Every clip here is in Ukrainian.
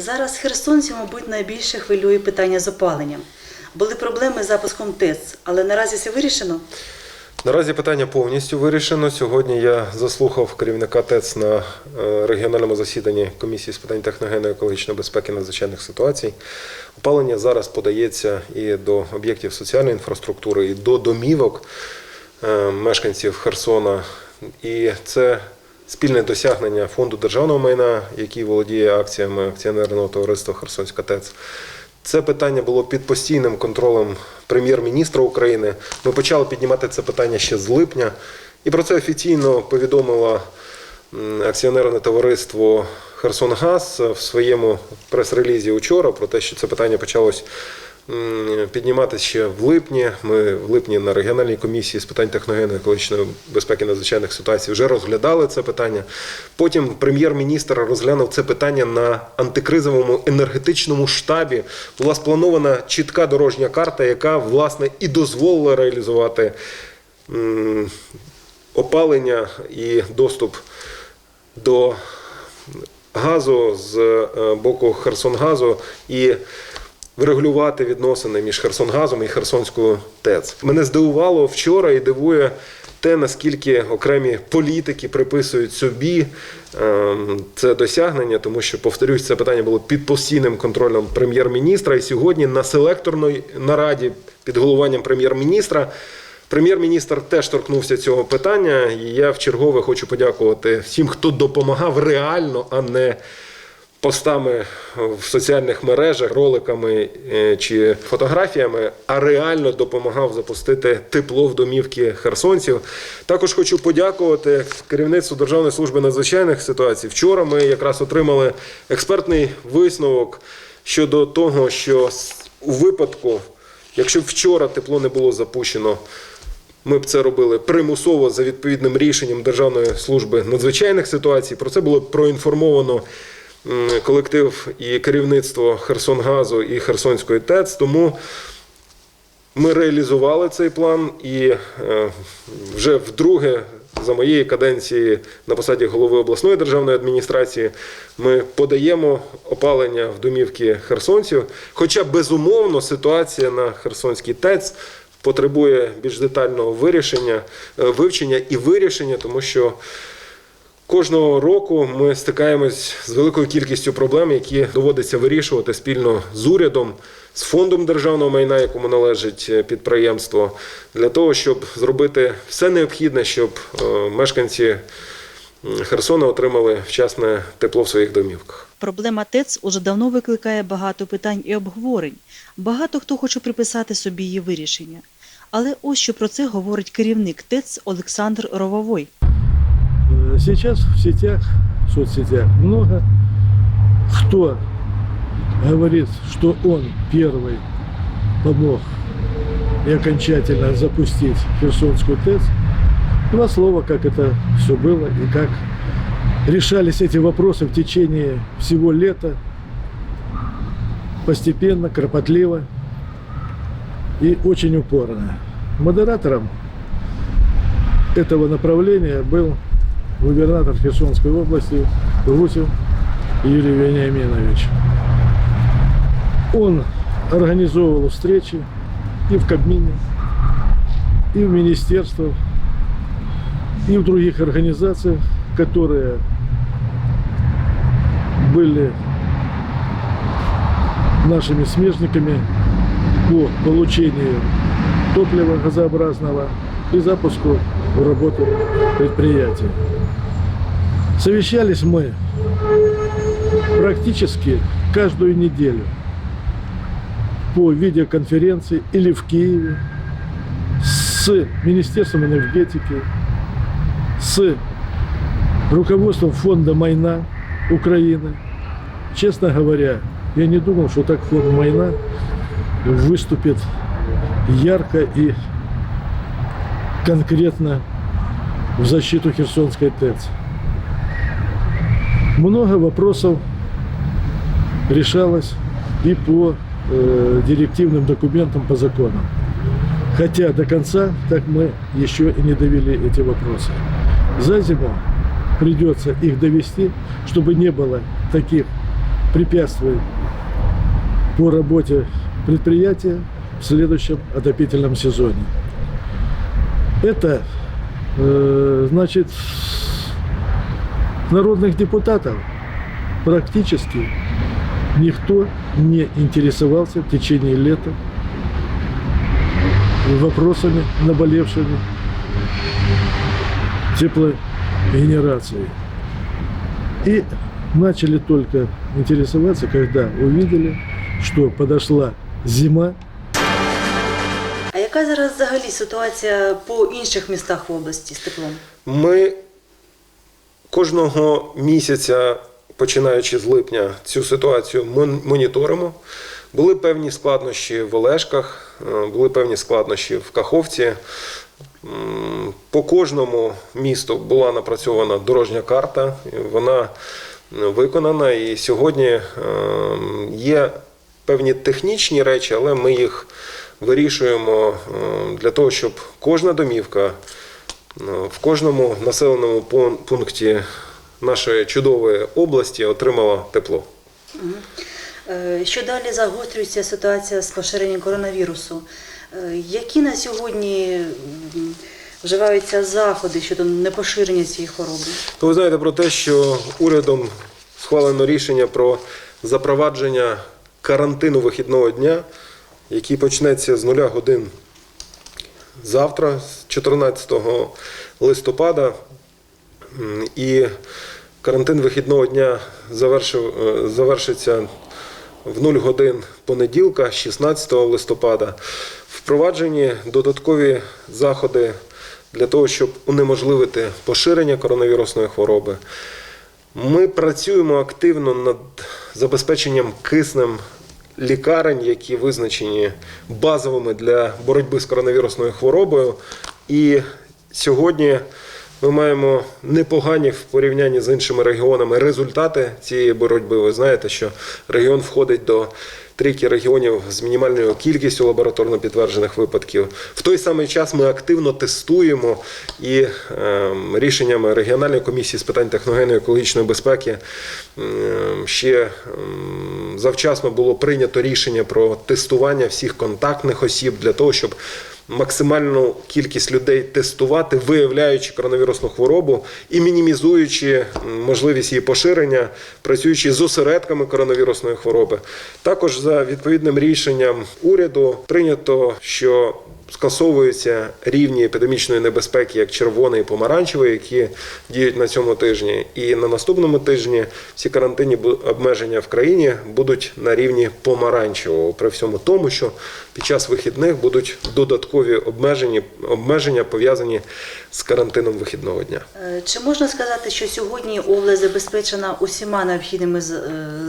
Зараз херсонців, мабуть, найбільше хвилює питання з опаленням. Були проблеми з запуском ТЕЦ, але наразі все вирішено. Наразі питання повністю вирішено. Сьогодні я заслухав керівника ТЕЦ на е, регіональному засіданні комісії з питань техногенної екологічної безпеки надзвичайних ситуацій. Опалення зараз подається і до об'єктів соціальної інфраструктури, і до домівок е, мешканців Херсона. І це спільне досягнення фонду державного майна, який володіє акціями акціонерного товариства Херсонська ТЕЦ. Це питання було під постійним контролем прем'єр-міністра України. Ми почали піднімати це питання ще з липня, і про це офіційно повідомило акціонерне товариство Херсонгаз в своєму прес-релізі учора про те, що це питання почалось м, підніматися ще в липні. Ми в липні на регіональній комісії з питань техногенної екологічної безпеки надзвичайних ситуацій вже розглядали це питання. Потім прем'єр-міністр розглянув це питання на антикризовому енергетичному штабі. Була спланована чітка дорожня карта, яка власне і дозволила реалізувати опалення і доступ до газу з е, боку Херсонгазу і врегулювати відносини між Херсонгазом і Херсонською ТЕЦ. Мене здивувало вчора і дивує те, наскільки окремі політики приписують собі ем, це досягнення, тому що, повторюсь, це питання було під постійним контролем прем'єр-міністра. І сьогодні на селекторній нараді під головуванням прем'єр-міністра. Прем'єр-міністр теж торкнувся цього питання, і я в чергове хочу подякувати всім, хто допомагав реально, а не постами в соціальних мережах, роликами е, чи фотографіями, а реально допомагав запустити тепло в домівки херсонців. Також хочу подякувати керівництву Державної служби надзвичайних ситуацій. Вчора ми якраз отримали експертний висновок щодо того, що у випадку, якщо вчора тепло не було запущено. Ми б це робили примусово за відповідним рішенням Державної служби надзвичайних ситуацій. Про це було проінформовано колектив і керівництво Херсонгазу і Херсонської ТЕЦ. Тому ми реалізували цей план і е, вже вдруге за моєї каденції на посаді голови обласної державної адміністрації ми подаємо опалення в домівки херсонців. Хоча безумовно ситуація на Херсонській ТЕЦ потребує більш детального вирішення, е, вивчення і вирішення, тому що Кожного року ми стикаємось з великою кількістю проблем, які доводиться вирішувати спільно з урядом, з фондом державного майна, якому належить е, підприємство, для того, щоб зробити все необхідне, щоб е, мешканці Херсона отримали вчасне тепло в своїх домівках. Проблема ТЕЦ уже давно викликає багато питань і обговорень. Багато хто хоче приписати собі її вирішення. Але ось що про це говорить керівник ТЕЦ Олександр Рововой. Э, Сейчас в сетях, в соцсетях много кто говорит, что он первый помог и окончательно запустить Херсонскую ТЭЦ. Два слова, как это все было и как решались эти вопросы в течение всего лета. Постепенно, кропотливо и очень упорно. Модератором этого направления был губернатор Херсонской области Гусев Юрий Вениаминович. Он организовывал встречи и в Кабмине, и в министерствах, и в других организациях, которые были нашими смежниками по получению топлива газообразного и запуску в работу предприятия. Совещались мы практически каждую неделю по видеоконференции или в Киеве с Министерством энергетики, с руководством фонда Майна Украины. Честно говоря, я не думал, что так фонд Майна выступит ярко и конкретно в защиту Херсонской ТЭЦ. Много вопросов решалось и по э, директивным документам, по законам. Хотя до конца так мы еще и не довели эти вопросы. За зиму придется их довести, чтобы не было таких препятствий по работе предприятия в следующем отопительном сезоне. Это э, значит народных депутатов практически никто не интересовался в течение лета вопросами наболевшими теплогенерации. И начали только интересоваться, когда увидели, что подошла зима, А яка зараз взагалі ситуація по інших містах в області з теплом? Ми кожного місяця, починаючи з липня, цю ситуацію моніторимо. Були певні складнощі в Олешках, е, були певні складнощі в Каховці. По кожному місту була напрацьована дорожня карта, вона виконана. І сьогодні е, є певні технічні речі, але ми їх вирішуємо е, для того, щоб кожна домівка в кожному населеному пункті нашої чудової області отримала тепло. Е, Що далі загострюється ситуація з поширенням коронавірусу? Е, Які на сьогодні вживаються заходи щодо непоширення цієї хвороби? Ви знаєте про те, що урядом схвалено рішення про запровадження карантину вихідного дня, який почнеться з нуля годин завтра, 14 листопада. І карантин вихідного дня завершив, е, завершиться в 0 годин понеділка, 16 листопада. Впроваджені додаткові заходи для того, щоб унеможливити поширення коронавірусної хвороби. Ми працюємо активно над забезпеченням киснем лікарень, які визначені базовими для боротьби з коронавірусною хворобою. І сьогодні ми маємо непогані в порівнянні з іншими регіонами результати цієї боротьби. Ви знаєте, що регіон входить до трійки регіонів з мінімальною кількістю лабораторно підтверджених випадків. В той самий час ми активно тестуємо і ем, рішеннями регіональної комісії з питань техногенної екологічної безпеки ем, ще ем, завчасно було прийнято рішення про тестування всіх контактних осіб для того, щоб максимальну кількість людей тестувати, виявляючи коронавірусну хворобу і мінімізуючи можливість її поширення, працюючи з осередками коронавірусної хвороби. Також за відповідним рішенням уряду прийнято, що скасовуються рівні епідемічної небезпеки, як червоний і помаранчевий, які діють на цьому тижні. І на наступному тижні всі карантинні обмеження в країні будуть на рівні помаранчевого, при всьому тому, що під час вихідних будуть додаткові обмеження, обмеження пов'язані з карантином вихідного дня. Е, Чи можна сказати, що сьогодні область забезпечена усіма необхідними е,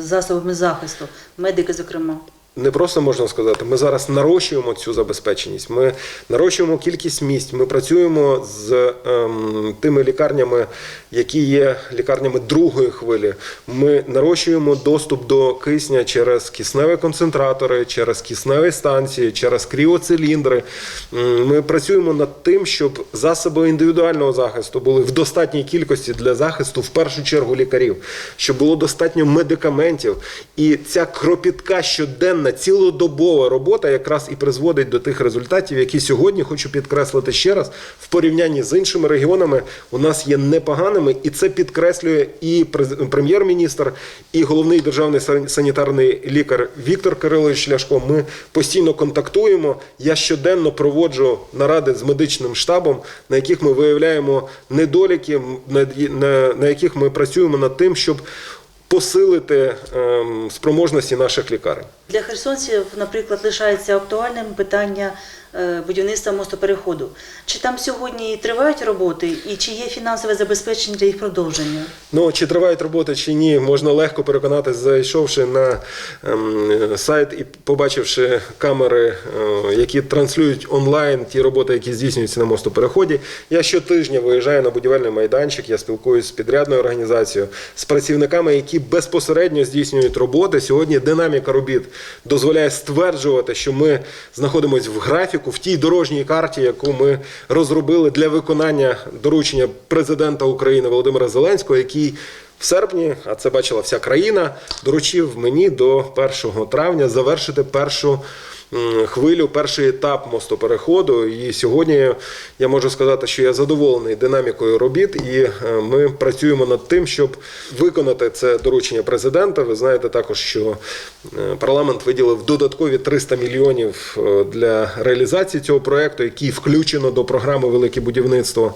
засобами захисту, медики, зокрема? Не просто можна сказати, ми зараз нарощуємо цю забезпеченість. Ми нарощуємо кількість місць. Ми працюємо з ем, тими лікарнями, які є лікарнями другої хвилі. Ми нарощуємо доступ до кисня через кисневі концентратори, через кисневі станції, через кріоциліндри. Ми працюємо над тим, щоб засоби індивідуального захисту були в достатній кількості для захисту, в першу чергу лікарів, щоб було достатньо медикаментів. І ця кропітка щоденна, цілодобова робота якраз і призводить до тих результатів, які сьогодні хочу підкреслити ще раз, в порівнянні з іншими регіонами у нас є непоганими, і це підкреслює і прем'єр-міністр, і головний державний санітарний лікар Віктор Кирилович Ляшко. Ми постійно контактуємо. Я щоденно проводжу наради з медичним штабом, на яких ми виявляємо недоліки, на яких ми працюємо над тим, щоб посилити ем, спроможності наших лікарень. Для херсонців, наприклад, лишається актуальним питання будівництва мостопереходу. Чи там сьогодні тривають роботи і чи є фінансове забезпечення для їх продовження? Ну, чи тривають роботи, чи ні, можна легко переконатись, зайшовши на ем, сайт і побачивши камери, е, які транслюють онлайн ті роботи, які здійснюються на мостопереході. Я щотижня виїжджаю на будівельний майданчик, я спілкуюся з підрядною організацією, з працівниками, які безпосередньо здійснюють роботи. Сьогодні динаміка робіт дозволяє стверджувати, що ми знаходимося в графіку, в тій дорожній карті, яку ми розробили для виконання доручення президента України Володимира Зеленського, який в серпні, а це бачила вся країна, доручив мені до 1 травня завершити першу хвилю, перший етап мостопереходу. І сьогодні я можу сказати, що я задоволений динамікою робіт, і е, ми працюємо над тим, щоб виконати це доручення президента. Ви знаєте також, що е, парламент виділив додаткові 300 мільйонів е, для реалізації цього проекту, який включено до програми Велике будівництво.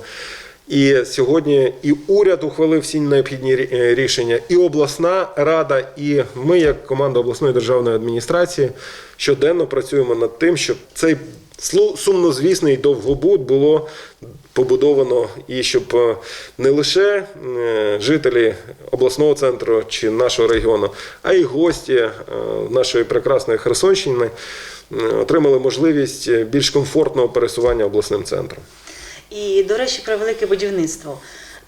І сьогодні і уряд ухвалив всі необхідні е, рішення, і обласна рада, і ми, як команда обласної державної адміністрації, щоденно працюємо над тим, щоб цей сумнозвісний довгобуд було побудовано, і щоб е, не лише е, жителі обласного центру чи нашого регіону, а й гості нашої прекрасної Херсонщини отримали можливість більш комфортного пересування обласним центром. І, до речі, про велике будівництво.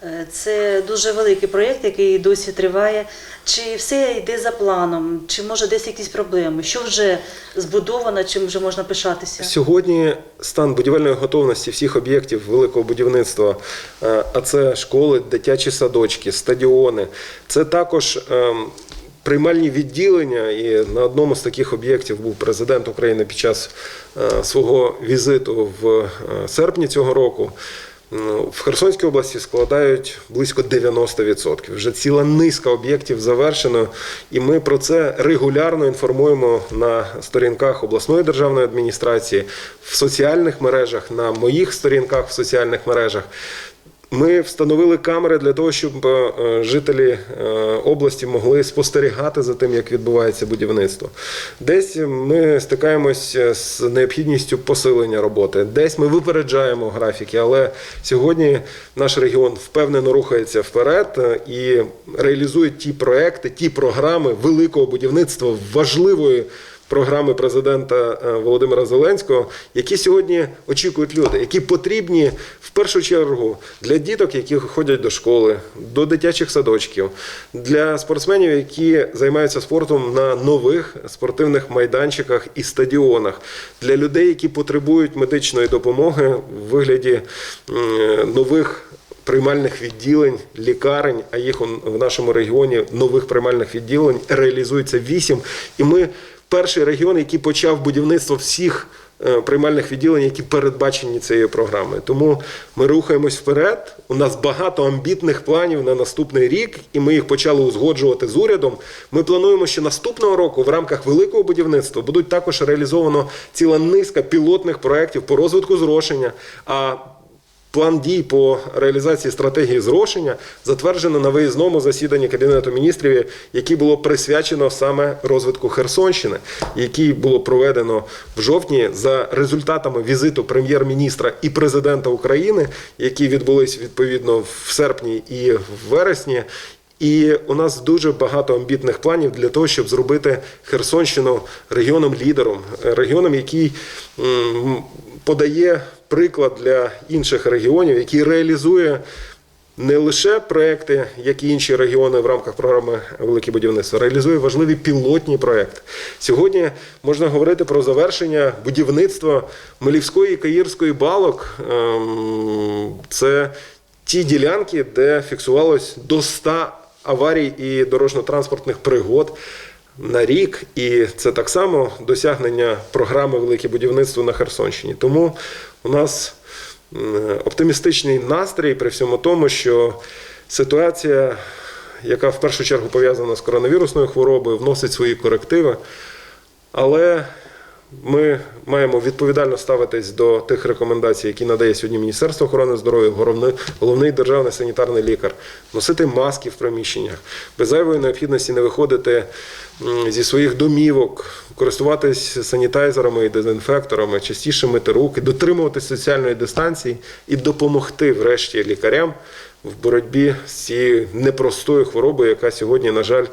Е, Це дуже великий проєкт, який досі триває. Чи все йде за планом, чи може десь якісь проблеми? Що вже збудовано, чим вже можна пишатися? Сьогодні стан будівельної готовності всіх об'єктів великого будівництва, е, а це школи, дитячі садочки, стадіони. Це також ем, приймальні відділення. І на одному з таких об'єктів був президент України під час е, свого візиту в е, серпні цього року. В Херсонській області складають близько 90%. Вже ціла низка об'єктів завершено, і ми про це регулярно інформуємо на сторінках обласної державної адміністрації, в соціальних мережах, на моїх сторінках в соціальних мережах. Ми встановили камери для того, щоб е, жителі е, області могли спостерігати за тим, як відбувається будівництво. Десь ми стикаємось з необхідністю посилення роботи, десь ми випереджаємо графіки, але сьогодні наш регіон впевнено рухається вперед е, і реалізує ті проекти, ті програми великого будівництва важливої програми президента е, Володимира Зеленського, які сьогодні очікують люди, які потрібні в першу чергу для діток, які ходять до школи, до дитячих садочків, для спортсменів, які займаються спортом на нових спортивних майданчиках і стадіонах, для людей, які потребують медичної допомоги в вигляді нових. Приймальних відділень, лікарень, а їх в нашому регіоні нових приймальних відділень реалізується вісім. І ми перший регіон, який почав будівництво всіх е, приймальних відділень, які передбачені цією програмою. Тому ми рухаємось вперед. У нас багато амбітних планів на наступний рік, і ми їх почали узгоджувати з урядом. Ми плануємо, що наступного року в рамках великого будівництва будуть також реалізовано ціла низка пілотних проєктів по розвитку зрошення. А План дій по реалізації стратегії зрошення затверджено на виїзному засіданні Кабінету міністрів, яке було присвячено саме розвитку Херсонщини, який було проведено в жовтні за результатами візиту прем'єр-міністра і президента України, які відбулись відповідно в серпні і в вересні. І у нас дуже багато амбітних планів для того, щоб зробити Херсонщину регіоном лідером, регіоном, який подає приклад для інших регіонів, який реалізує не лише проекти, як і інші регіони в рамках програми Велике будівництво, реалізує важливі пілотні проекти. Сьогодні можна говорити про завершення будівництва Мелівської і Каїрської балок. Ем, Це ті ділянки, де фіксувалось до 100 аварій і дорожньо-транспортних пригод на рік, і це так само досягнення програми Велике будівництво на Херсонщині. Тому у нас оптимістичний настрій при всьому тому, що ситуація, яка в першу чергу пов'язана з коронавірусною хворобою, вносить свої корективи. Але ми маємо відповідально ставитись до тих рекомендацій, які надає сьогодні Міністерство охорони здоров'я, головний, державний санітарний лікар, носити маски в приміщеннях, без зайвої необхідності не виходити зі своїх домівок, користуватись санітайзерами і дезінфекторами, частіше мити руки, дотримуватись соціальної дистанції і допомогти, врешті, лікарям в боротьбі з цією непростою хворобою, яка сьогодні, на жаль,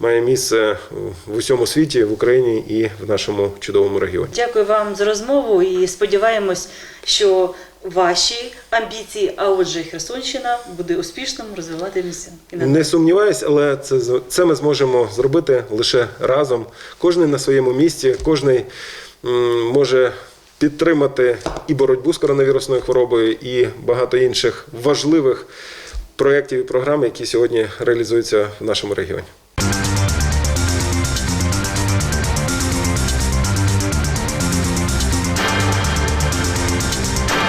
має місце в усьому світі, в Україні і в нашому чудовому регіоні. Дякую вам за розмову і сподіваємось, що ваші амбіції, а отже, Херсонщина буде успішним розвиватися. і. Не сумніваюсь, але це, це ми зможемо зробити лише разом. Кожен на своєму місці, кожен може підтримати і боротьбу з коронавірусною хворобою, і багато інших важливих проєктів і програм, які сьогодні реалізуються в нашому регіоні.